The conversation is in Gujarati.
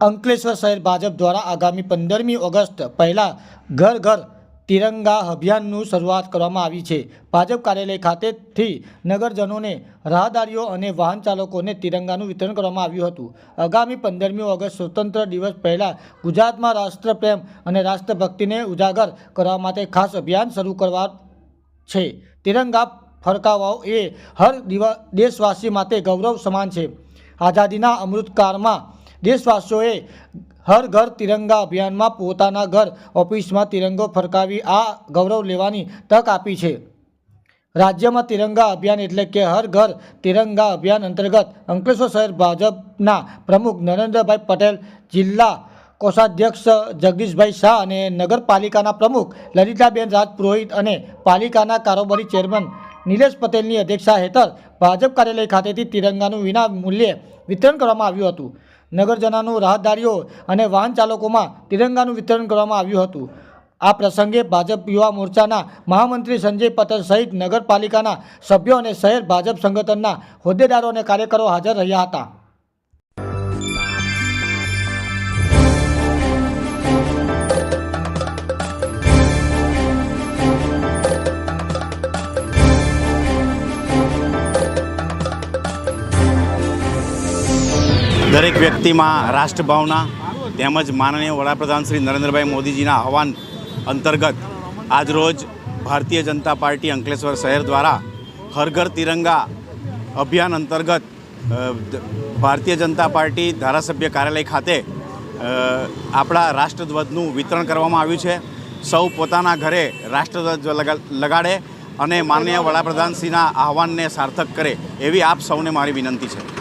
અંકલેશ્વર શહેર ભાજપ દ્વારા આગામી પંદરમી ઓગસ્ટ પહેલાં ઘર ઘર તિરંગા અભિયાનનું શરૂઆત કરવામાં આવી છે. ભાજપ કાર્યાલય ખાતેથી નગરજનોને રાહદારીઓ અને વાહન ચાલકોને તિરંગાનું વિતરણ કરવામાં આવ્યું હતું. આગામી પંદરમી ઓગસ્ટ સ્વતંત્ર દિવસ પહેલાં ગુજરાતમાં રાષ્ટ્રપ્રેમ અને રાષ્ટ્રભક્તિને ઉજાગર કરવા માટે ખાસ અભિયાન શરૂ કરવા છે. તિરંગા ફરકાવાઓ એ હર દેશવાસી માટે ગૌરવ સમાન છે. આઝાદીના અમૃતકાળમાં દેશવાસીઓએ હર ઘર તિરંગા અભિયાનમાં પોતાના ઘર ઓફિસમાં તિરંગો ફરકાવી આ ગૌરવ લેવાની તક આપી છે. રાજ્યમાં તિરંગા અભિયાન એટલે કે હર ઘર તિરંગા અભિયાન અંતર્ગત અંકલેશ્વર શહેર ભાજપના પ્રમુખ નરેન્દ્રભાઈ પટેલ, જિલ્લા કોષાધ્યક્ષ જગદીશભાઈ શાહ અને નગરપાલિકાના પ્રમુખ લલિતાબેન રાજપુરોહિત અને પાલિકાના કારોબારી ચેરમેન નિલેશ પટેલની અધ્યક્ષતા હેઠળ ભાજપ કાર્યાલય ખાતેથી તિરંગાનું વિના મૂલ્યે વિતરણ કરવામાં આવ્યું હતું. નગરજનોનું રાહદારીઓ અને વાહન ચાલકોમાં તિરંગાનું વિતરણ કરવામાં આવ્યું હતું. આ પ્રસંગે ભાજપ યુવા મોરચાના મહામંત્રી સંજય પટેલ સહિત નગરપાલિકાના સભ્યો અને શહેર ભાજપ સંગઠનના હોદ્દેદારો અને કાર્યકરો હાજર રહ્યા હતા. દરેક વ્યક્તિમાં રાષ્ટ્રભાવના તેમજ માનનીય વડાપ્રધાન શ્રી નરેન્દ્રભાઈ મોદીજીના આહવાન અંતર્ગત આજરોજ ભારતીય જનતા પાર્ટી અંકલેશ્વર શહેર દ્વારા હર ઘર તિરંગા અભિયાન અંતર્ગત ભારતીય જનતા પાર્ટી ધારાસભ્ય કાર્યાલય ખાતે આપણા રાષ્ટ્રધ્વજનું વિતરણ કરવામાં આવ્યું છે. સૌ પોતાના ઘરે રાષ્ટ્રધ્વજ લગાડે અને માનનીય વડાપ્રધાનશ્રીના આહવાનને સાર્થક કરે એવી આપ સૌને મારી વિનંતી છે.